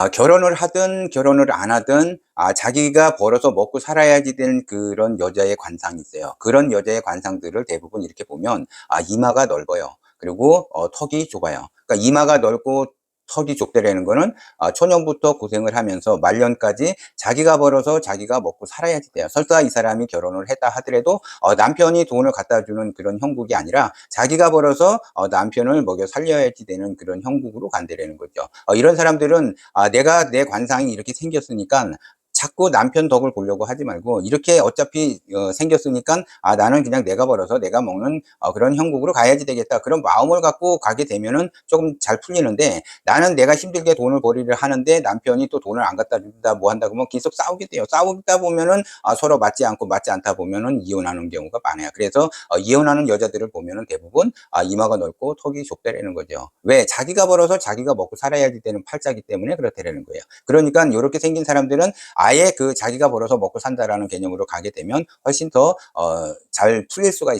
아, 결혼을 하든 결혼을 안 하든 아, 자기가 벌어서 먹고 살아야지 되는 그런 여자의 관상이 있어요. 그런 여자의 관상들을 대부분 이렇게 보면 아, 이마가 넓어요. 그리고 어, 턱이 좁아요. 그러니까 이마가 넓고 턱이 좁다라는 거는 아, 초년부터 고생을 하면서 말년까지 자기가 벌어서 자기가 먹고 살아야지 돼요. 설사 이 사람이 결혼을 했다 하더라도 어, 남편이 돈을 갖다 주는 그런 형국이 아니라 자기가 벌어서 어, 남편을 먹여 살려야지 되는 그런 형국으로 간다라는 거죠. 어, 이런 사람들은 아, 내가 내 관상이 이렇게 생겼으니까 자꾸 남편 덕을 보려고 하지 말고 이렇게 어차피 어, 생겼으니까 아 나는 그냥 내가 벌어서 내가 먹는 어, 그런 형국으로 가야지 되겠다. 그런 마음을 갖고 가게 되면은 조금 잘 풀리는데 나는 내가 힘들게 돈을 벌이를 하는데 남편이 또 돈을 안 갖다 준다 뭐 한다 그러면 계속 싸우게 돼요. 싸우다 보면은 아, 서로 맞지 않고 맞지 않다 보면은 이혼하는 경우가 많아요. 그래서 어, 이혼하는 여자들을 보면은 대부분 아, 이마가 넓고 턱이 좁다라는 거죠. 왜? 자기가 벌어서 자기가 먹고 살아야지 되는 팔자기 때문에 그렇다라는 거예요. 그러니까 이렇게 생긴 사람들은 아예 그 자기가 벌어서 먹고 산다라는 개념으로 가게 되면 훨씬 더 어, 잘 풀릴 수가 있